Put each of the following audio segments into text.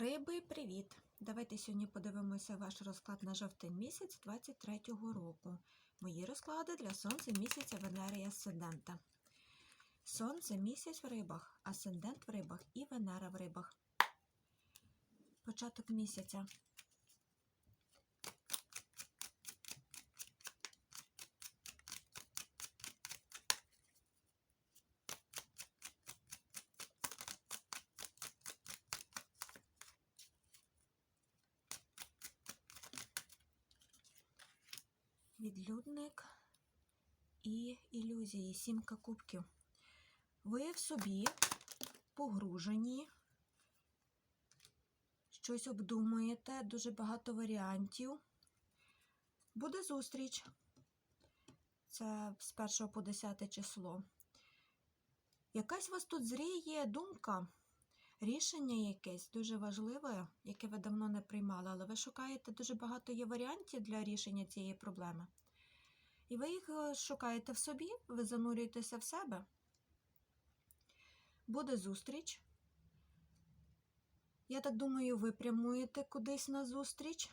Риби, привіт! Давайте сьогодні подивимося ваш розклад на жовтень місяць 23-го року. Мої розклади для сонця місяця Венери і Асцендента. Сонце місяць в рибах, асцендент в рибах і Венера в рибах. Початок місяця. Відлюдник і ілюзії, сімка кубків. Ви в собі погружені, щось обдумуєте, дуже багато варіантів. Буде зустріч. Це з 1 по 10 число. Якась у вас тут зріє думка, рішення якесь дуже важливе, яке ви давно не приймали, але ви шукаєте дуже багато є варіантів для рішення цієї проблеми. І ви їх е, шукаєте в собі, ви занурюєтеся в себе. Буде зустріч. Я так думаю, ви прямуєте кудись на зустріч.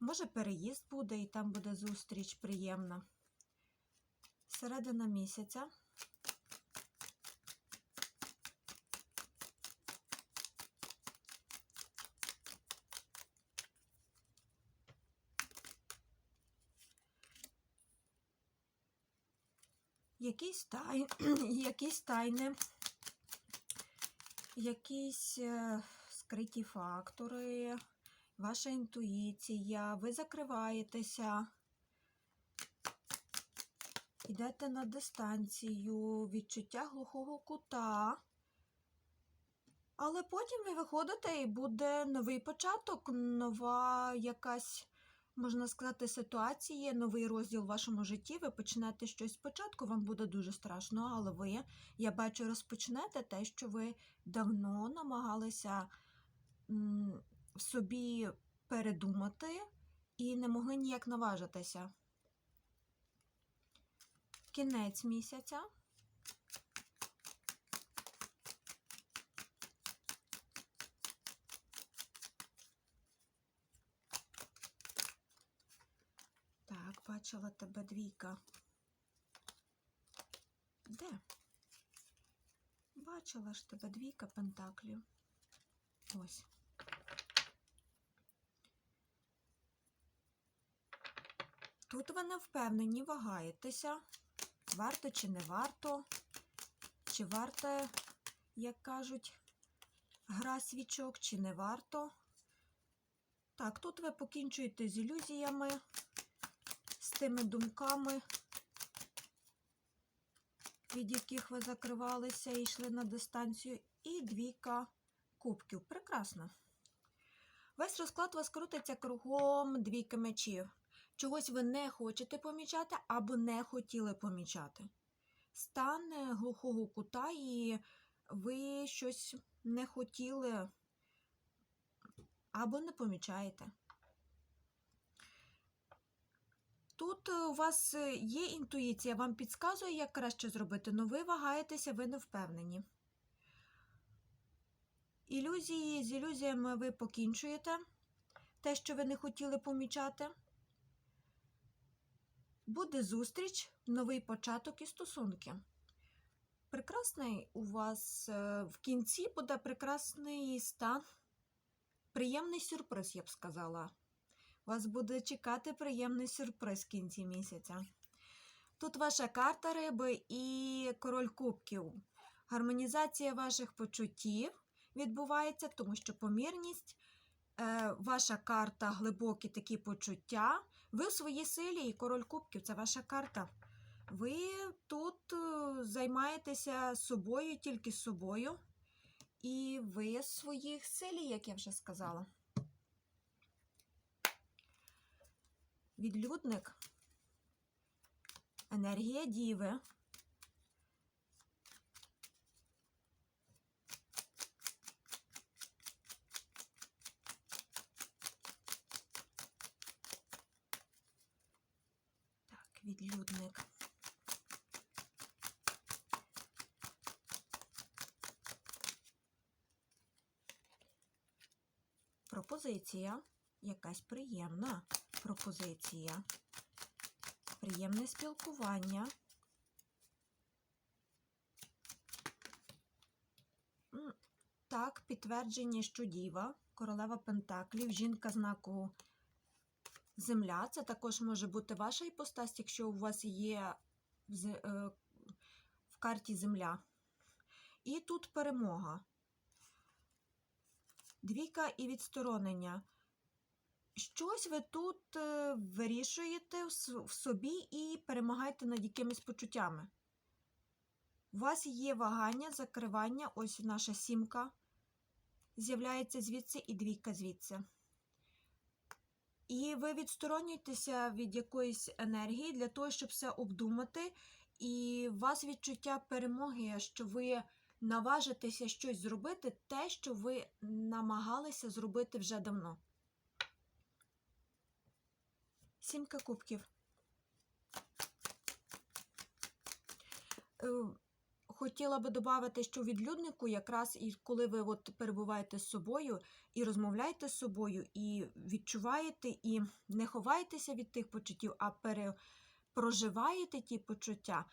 Може, переїзд буде, і там буде зустріч приємна. Середина місяця. Якісь, тай... якісь тайни, якісь скриті фактори, ваша інтуїція, ви закриваєтеся, йдете на дистанцію, відчуття глухого кута. Але потім ви виходите і буде новий початок, нова якась можна сказати, ситуації, новий розділ в вашому житті, ви почнете щось спочатку, вам буде дуже страшно, але ви, я бачу, розпочнете те, що ви давно намагалися м, собі передумати і не могли ніяк наважитися. Кінець місяця. Так, бачила тебе двійка. Де? Бачила ж тебе двійка пентаклів. Ось. Тут ви не впевнені, вагаєтеся, варто чи не варто, чи варто, як кажуть, гра свічок, чи не варто. Так, тут ви покінчуєте з ілюзіями тими думками, від яких ви закривалися і йшли на дистанцію, і двійка кубків. Прекрасно. Весь розклад у вас крутиться кругом двійки мечів. Чогось ви не хочете помічати або не хотіли помічати. Стан глухого кута, і ви щось не хотіли або не помічаєте. Тут у вас є інтуїція, вам підказує, як краще зробити, але ви вагаєтеся, ви не впевнені. Ілюзії з ілюзіями ви покінчуєте те, що ви не хотіли помічати. Буде зустріч, новий початок і стосунки. Прекрасний у вас в кінці буде прекрасний стан, приємний сюрприз, я б сказала. Вас буде чекати приємний сюрприз в кінці місяця. Тут ваша карта риби і король кубків. Гармонізація ваших почуттів відбувається, тому що помірність, е, ваша карта глибокі такі почуття. Ви в своїй силі і король кубків це ваша карта. Ви тут е, займаєтеся собою, тільки собою. І ви своїх силі, як я вже сказала. Відлюдник, енергія діви. Так, відлюдник. пропозиція, якась приємна пропозиція, приємне спілкування. Так, підтвердження, що діва, королева Пентаклів, жінка знаку Земля. Це також може бути ваша іпостась, якщо у вас є е, в карті Земля. І тут перемога. Двійка і відсторонення. Щось ви тут е, вирішуєте в собі і перемагаєте над якимись почуттями. У вас є вагання, закривання, ось наша сімка. З'являється звідси і двійка звідси. І ви відсторонюєтеся від якоїсь енергії для того, щоб все обдумати. І у вас відчуття перемоги, що ви наважитеся щось зробити, те, що ви намагалися зробити вже давно. Сімка кубків. Е, Хотіла би додати, що відлюднику, якраз і коли ви от перебуваєте з собою і розмовляєте з собою, і відчуваєте, і не ховаєтеся від тих почуттів, а проживаєте ті почуття,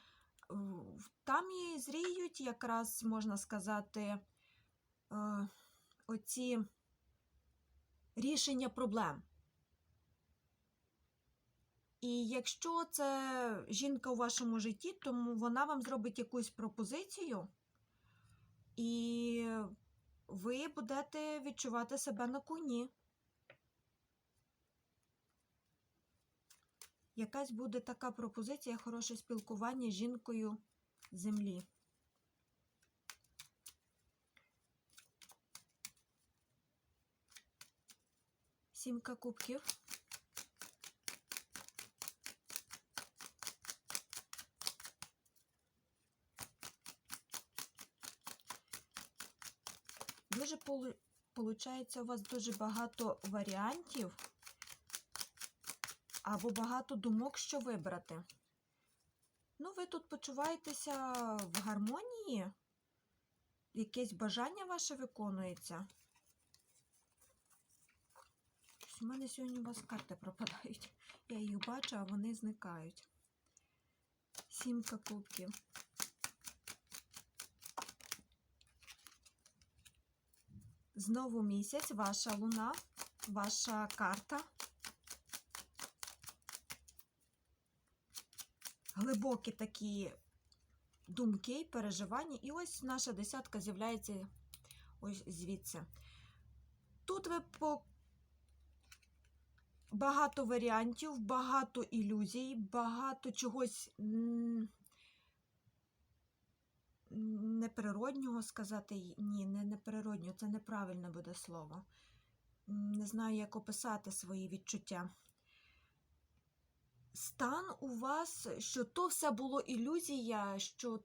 там і зріють, якраз можна сказати, е, оці рішення проблем. І якщо це жінка у вашому житті, тому вона вам зробить якусь пропозицію, і ви будете відчувати себе на коні. Якась буде така пропозиція, хороше спілкування з жінкою землі. Сімка кубків. Дуже получається у вас дуже багато варіантів або багато думок, що вибрати. Ну, ви тут почуваєтеся в гармонії, якесь бажання ваше виконується. У мене сьогодні у вас карти пропадають. Я їх бачу, а вони зникають. Сімка кубків. Знову місяць, ваша луна, ваша карта. Глибокі такі думки, переживання. І ось наша десятка з'являється ось звідси. Тут ви по багато варіантів, багато ілюзій, багато чогось неприроднього сказати. Ні, не неприроднього, це неправильне буде слово. Не знаю, як описати свої відчуття. Стан у вас, що то все було ілюзія, що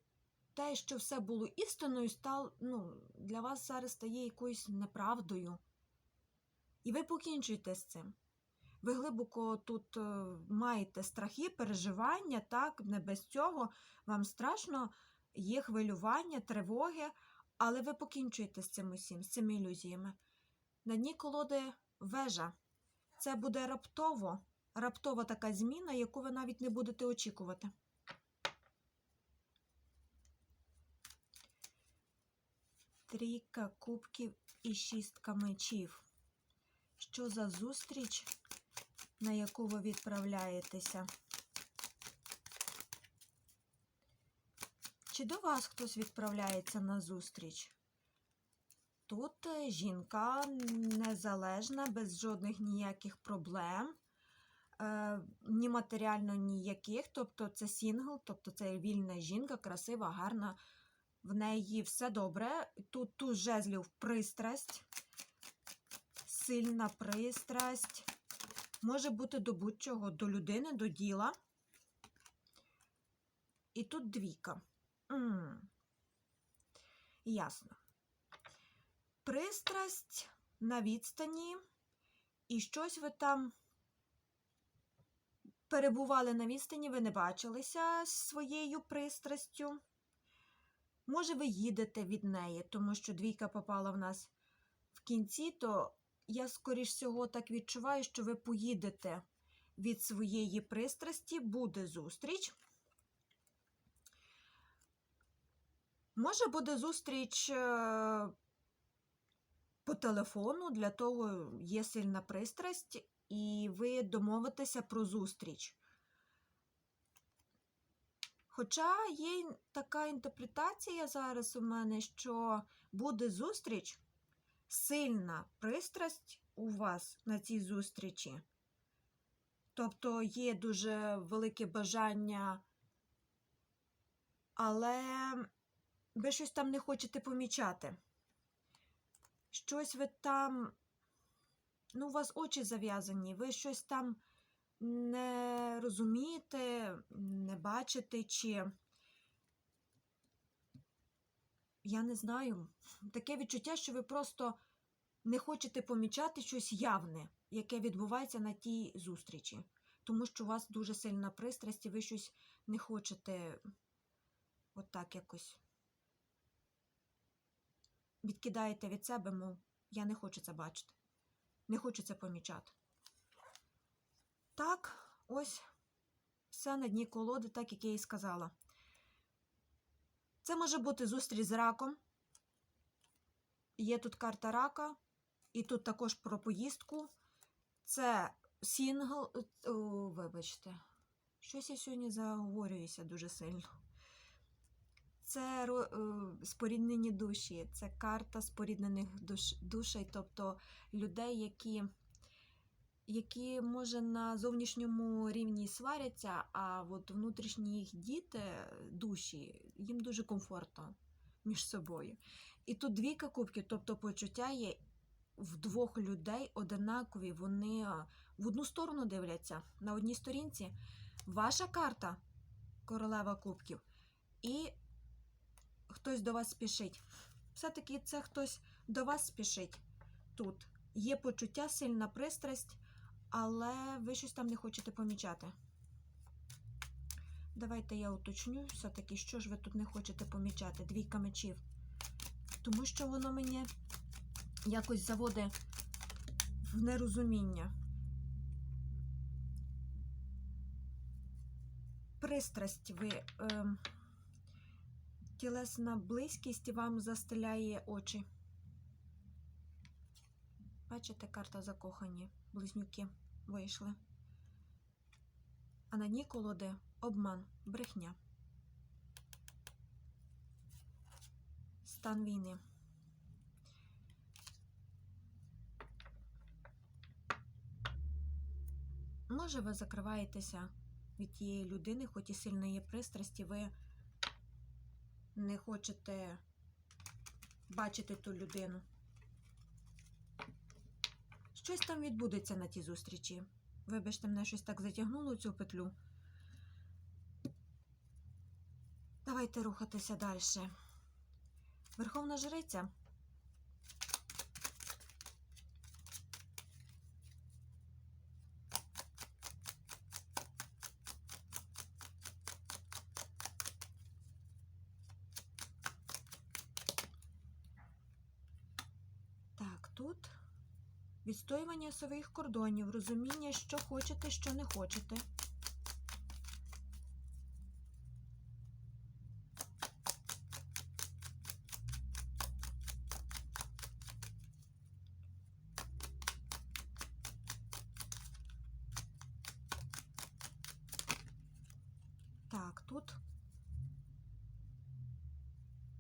те, що все було істиною, став, ну, для вас зараз стає якоюсь неправдою. І ви покінчуєте з цим. Ви глибоко тут е, маєте страхи, переживання, так, не без цього. Вам страшно, є хвилювання, тривоги, але ви покінчуєте з цим усім, з цими ілюзіями. На дні колоди вежа. Це буде раптово, раптова така зміна, яку ви навіть не будете очікувати. Трійка кубків і шістка мечів. Що за зустріч, на яку ви відправляєтеся? Чи до вас хтось відправляється на зустріч? Тут е, жінка незалежна, без жодних ніяких проблем, е, ні матеріально ніяких, тобто це сінгл, тобто це вільна жінка, красива, гарна, в неї все добре. Тут туз жезлів пристрасть, сильна пристрасть, може бути до будь-чого, до людини, до діла. І тут двійка. М. Ясно. Пристрасть на відстані, і щось ви там перебували на відстані, ви не бачилися своєю пристрастю. Може, ви їдете від неї, тому що двійка попала в нас в кінці, то я, скоріш всього, так відчуваю, що ви поїдете від своєї пристрасті, буде зустріч. Може, буде зустріч е, по телефону, для того є сильна пристрасть, і ви домовитеся про зустріч. Хоча є така інтерпретація зараз у мене, що буде зустріч, сильна пристрасть у вас на цій зустрічі. Тобто є дуже велике бажання, але ви щось там не хочете помічати. Щось ви там, ну, у вас очі зав'язані, ви щось там не розумієте, не бачите, чи. Я не знаю. Таке відчуття, що ви просто не хочете помічати щось явне, яке відбувається на тій зустрічі. Тому що у вас дуже сильна пристрасть, і ви щось не хочете отак якось відкидаєте від себе, мов я не хочу це бачити, не хочу це помічати. Так, ось все на дні колоди, так як я і сказала. Це може бути зустріч з раком. Є тут карта рака, і тут також про поїздку. Це сінгл. О, вибачте, щось я сьогодні заговорююся дуже сильно. Це е, споріднені душі, це карта споріднених душ, душей, тобто людей, які, які може на зовнішньому рівні сваряться, а от внутрішні їх діти, душі, їм дуже комфортно між собою. І тут двійка кубків, тобто почуття є в двох людей одинакові, вони в одну сторону дивляться. На одній сторінці ваша карта королева кубків. І хтось до вас спішить. Все-таки це хтось до вас спішить тут. Є почуття, сильна пристрасть, але ви щось там не хочете помічати. Давайте я уточню все-таки, що ж ви тут не хочете помічати. Двійка мечів. Тому що воно мені якось заводить в нерозуміння. Пристрасть ви. Ем тілесна близькість вам застеляє очі. Бачите, карта закохані, близнюки вийшли. А на дні колоди обман, брехня. Стан війни. Може, ви закриваєтеся від тієї людини, хоч і сильної пристрасті, ви не хочете бачити ту людину. Щось там відбудеться на тій зустрічі. Вибачте, мене щось так затягнуло цю петлю. Давайте рухатися далі. Верховна жриця. Так, тут відстоювання своїх кордонів, розуміння, що хочете, що не хочете. Так, тут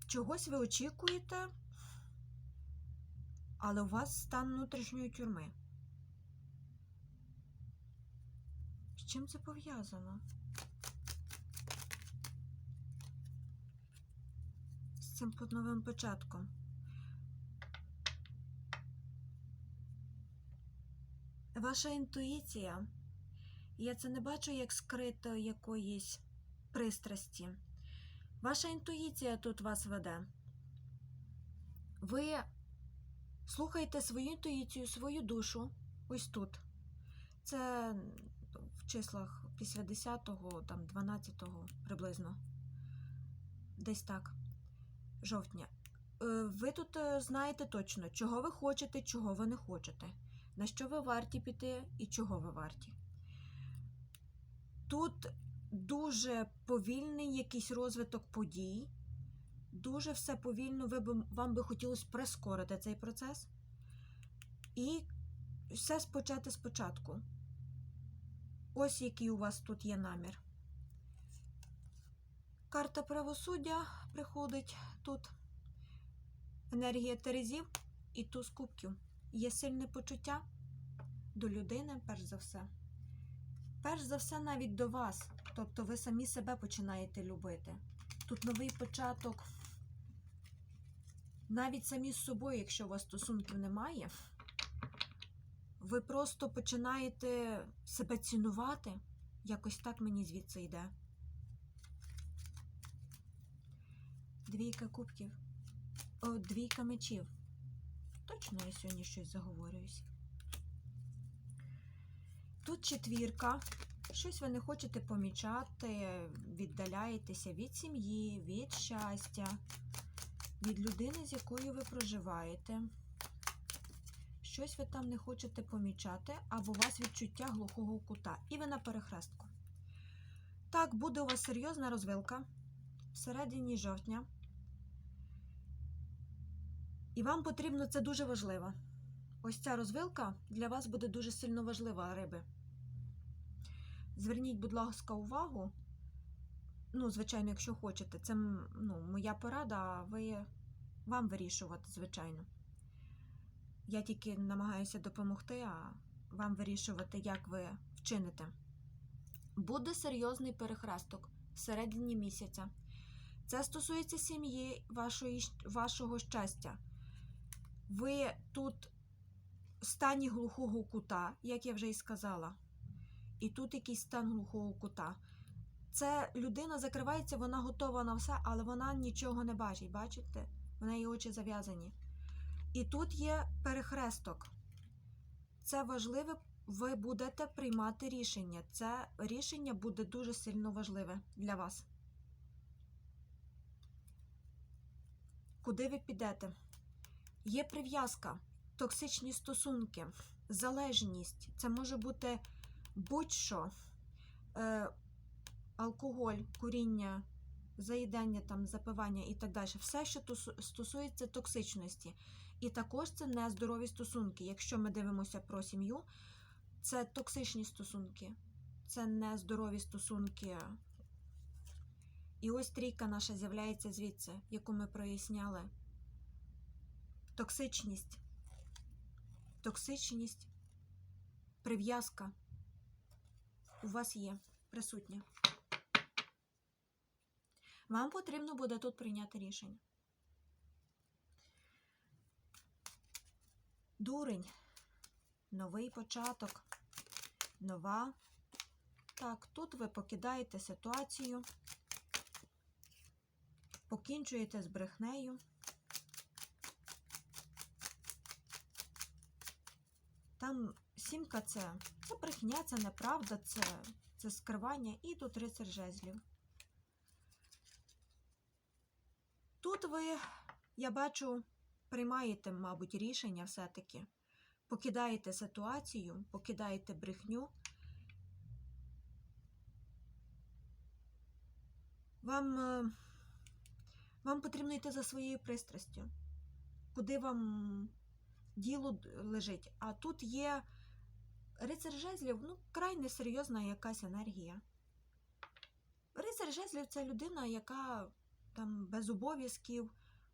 чогось ви очікуєте, але у вас стан внутрішньої тюрми. З чим це пов'язано? З цим новим початком. Ваша інтуїція. Я це не бачу як скрито якоїсь пристрасті. Ваша інтуїція тут вас веде. Ви слухаєте свою інтуїцію, свою душу ось тут. Це числах після 10-го, там 12-го приблизно. Десь так, жовтня. е, ви тут е, знаєте точно, чого ви хочете, чого ви не хочете, на що ви варті піти і чого ви варті. Тут дуже повільний якийсь розвиток подій, дуже все повільно, ви б, вам би хотілося прискорити цей процес і все спочати спочатку. Ось який у вас тут є намір. Карта правосуддя приходить тут. Енергія Терезів і туз кубків. Є сильне почуття до людини, перш за все. Перш за все, навіть до вас. Тобто ви самі себе починаєте любити. Тут новий початок. Навіть самі з собою, якщо у вас стосунків немає, ви просто починаєте себе цінувати. Якось так мені звідси йде. Двійка кубків. О, двійка мечів. Точно я сьогодні щось заговорююсь. Тут четвірка. Щось ви не хочете помічати, віддаляєтеся від сім'ї, від щастя, від людини, з якою ви проживаєте. Щось ви там не хочете помічати, або у вас відчуття глухого кута. І ви на перехрестку. Так, буде у вас серйозна розвилка всередині жовтня. І вам потрібно це дуже важливо. Ось ця розвилка для вас буде дуже сильно важлива, риби. Зверніть, будь ласка, увагу. Ну, звичайно, якщо хочете, це ну, моя порада, а ви вам вирішувати, звичайно. Я тільки намагаюся допомогти, а вам вирішувати, як ви вчините. Буде серйозний перехресток всередині місяця. Це стосується сім'ї, вашого щастя. Ви тут в стані глухого кута, як я вже і сказала. І тут якийсь стан глухого кута. Це людина закривається, вона готова на все, але вона нічого не бачить. Бачите? В неї очі зав'язані. І тут є перехресток. Це важливе, ви будете приймати рішення. Це рішення буде дуже сильно важливе для вас. Куди ви підете? Є прив'язка, токсичні стосунки, залежність. Це може бути будь-що. Е, алкоголь, куріння, заїдання, там, запивання і так далі. Все, що стосується токсичності. І також це нездорові стосунки. Якщо ми дивимося про сім'ю, це токсичні стосунки, це нездорові стосунки. І ось трійка наша з'являється звідси, яку ми проясняли. Токсичність. Токсичність, прив'язка у вас є присутня. Вам потрібно буде тут прийняти рішення. Дурень. Новий початок. Нова. Так, тут ви покидаєте ситуацію, покінчуєте з брехнею. Там сімка це, це брехня, це неправда, це, це скривання і тут рицар жезлів. Тут ви, я бачу, приймаєте, мабуть, рішення все-таки. Покидаєте ситуацію, покидаєте брехню. Вам, е, вам потрібно йти за своєю пристрастю. Куди вам діло лежить? А тут є рицар жезлів, ну, край несерйозна якась енергія. Рицар жезлів це людина, яка там без обов'язків.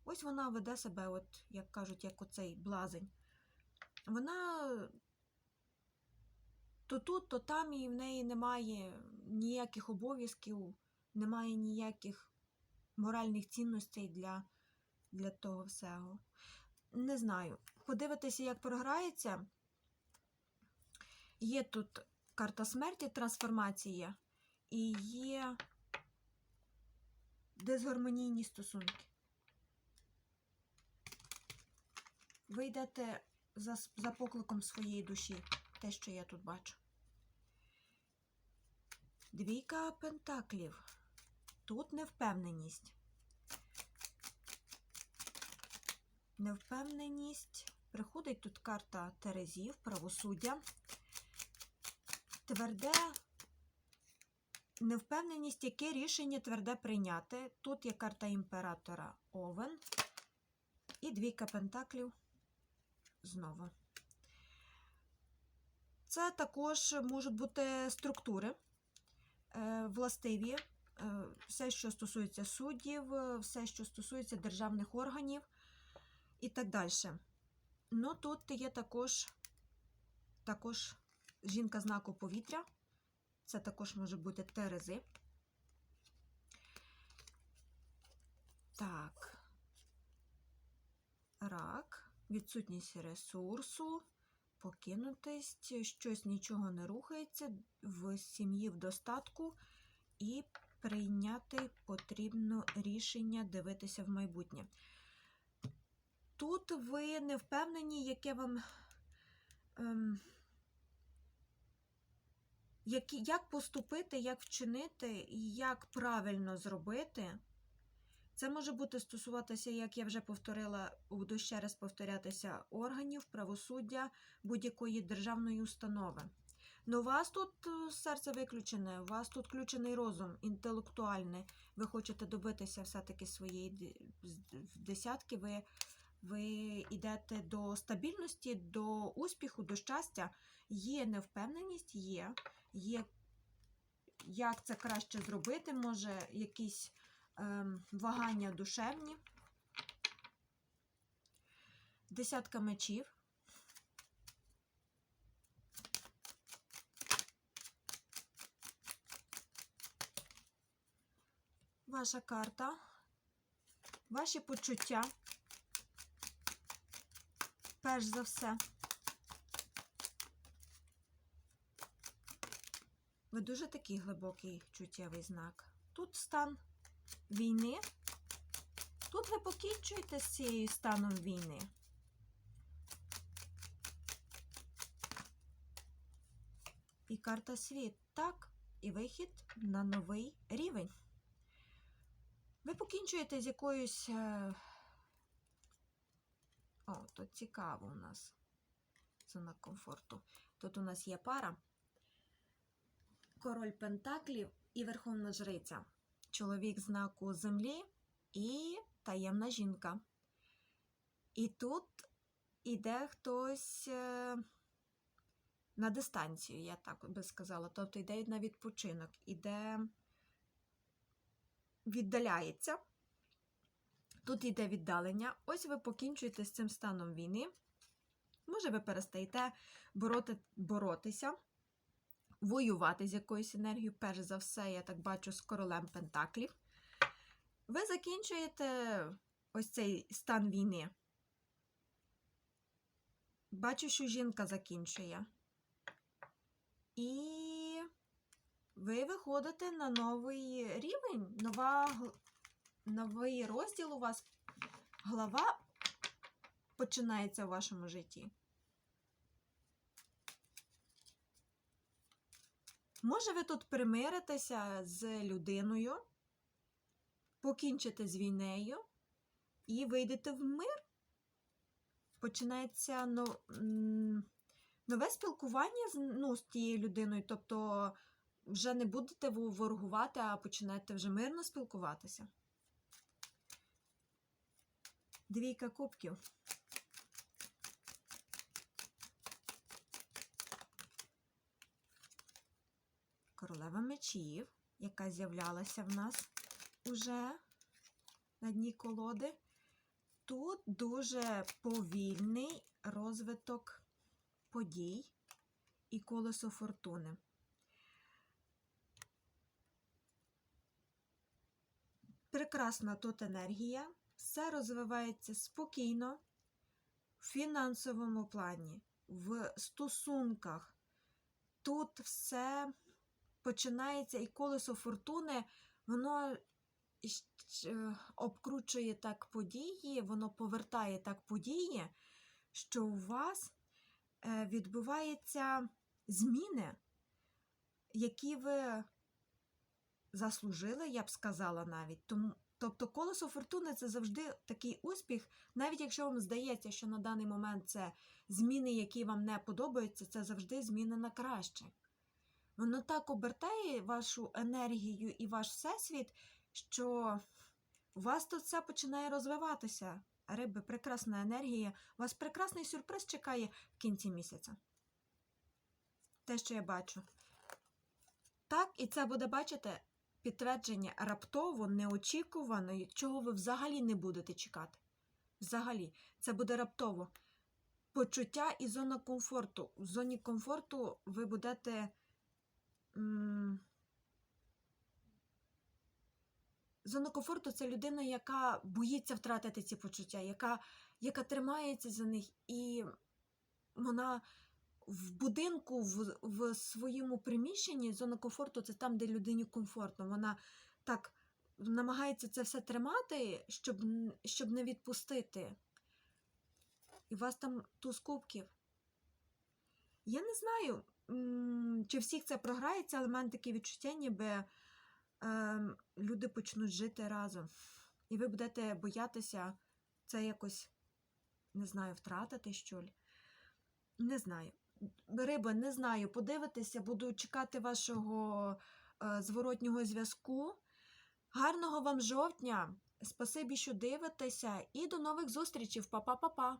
Ось вона веде себе, от, як кажуть, як оцей блазень. Вона то тут, то там, і в неї немає ніяких обов'язків, немає ніяких моральних цінностей для, для того всього. Не знаю. Подивитися, як програється. Є тут карта смерті, трансформація, і є дисгармонійні стосунки. Ви йдете за, за покликом своєї душі, те, що я тут бачу. Двійка пентаклів. Тут невпевненість. невпевненість. Приходить тут карта Терезів, правосуддя. Тверде невпевненість, яке рішення тверде прийняти. Тут є карта імператора Овен і двійка пентаклів знову. Це також можуть бути структури е, властиві, е, все, що стосується суддів, е, все, що стосується державних органів і так далі. Ну, тут є також, також жінка знаку повітря. Це також може бути терези. Так. Рак, відсутність ресурсу, покинутість, щось нічого не рухається, в сім'ї в достатку і прийняти потрібно рішення дивитися в майбутнє. Тут ви не впевнені, яке вам. Ем, як поступити, як вчинити як правильно зробити. Це може бути стосуватися, як я вже повторила, буду ще раз повторятися, органів, правосуддя будь-якої державної установи. Ну, у вас тут е, серце виключене, у вас тут включений розум, інтелектуальний. Ви хочете добитися все-таки своєї десятки, ви, ви йдете до стабільності, до успіху, до щастя. Є невпевненість, є, є як це краще зробити, може якісь вагання душевні. Десятка мечів. Ваша карта, ваші почуття. Перш за все. Ви дуже такий глибокий чуттєвий знак. Тут стан війни. Тут ви покінчуєте з цією станом війни. І карта світ. Так, і вихід на новий рівень. Ви покінчуєте з якоюсь. е, О, тут цікаво у нас. Зона комфорту. Тут у нас є пара. Король Пентаклів і Верховна Жриця. Чоловік знаку землі і таємна жінка. І тут іде хтось е, на дистанцію, я так би сказала. Тобто йде на відпочинок, іде віддаляється. Тут йде віддалення. Ось ви покінчуєте з цим станом війни. Може, ви перестаєте бороти, боротися, воювати з якоюсь енергією. Перш за все, я так бачу, з королем Пентаклів. Ви закінчуєте ось цей стан війни. Бачу, що жінка закінчує. І ви виходите на новий рівень, нова, новий розділ у вас, глава починається у вашому житті. Може, ви тут примиритеся з людиною, покінчите з війнею і вийдете в мир. Починається нове спілкування з, ну, з тією людиною. Тобто вже не будете ворогувати, а починаєте вже мирно спілкуватися. Двійка кубків. Королева мечів, яка з'являлася в нас уже на дні колоди. Тут дуже повільний розвиток подій і колесо фортуни. Прекрасна тут енергія, все розвивається спокійно в фінансовому плані, в стосунках. Тут все починається і колесо фортуни, воно е, обкручує так події, воно повертає так події, що у вас е, відбуваються зміни, які ви заслужили, я б сказала навіть. Тому Тобто колесо фортуни це завжди такий успіх, навіть якщо вам здається, що на даний момент це зміни, які вам не подобаються, це завжди зміни на краще. Воно так обертає вашу енергію і ваш всесвіт, що у вас тут все починає розвиватися. Риби, прекрасна енергія. Вас прекрасний сюрприз чекає в кінці місяця. Те, що я бачу. Так, і це буде, бачите, підтвердження раптово, неочікувано, чого ви взагалі не будете чекати. Взагалі, це буде раптово. Почуття і зона комфорту. В зоні комфорту ви будете. Зона комфорту це людина, яка боїться втратити ці почуття, яка, яка тримається за них, і вона в будинку, в, в своєму приміщенні, зона комфорту це там, де людині комфортно. Вона так намагається це все тримати, щоб, щоб не відпустити. І у вас там туз кубків. Я не знаю, чи всіх це програється, але в мене таке відчуття, ніби ем, люди почнуть жити разом. І ви будете боятися це якось, не знаю, втратити що ли. Не знаю. Риба, не знаю. Подивитися, буду чекати вашого е, зворотнього зв'язку. Гарного вам жовтня! Спасибі, що дивитеся, і до нових зустрічей. Па-па-па-па!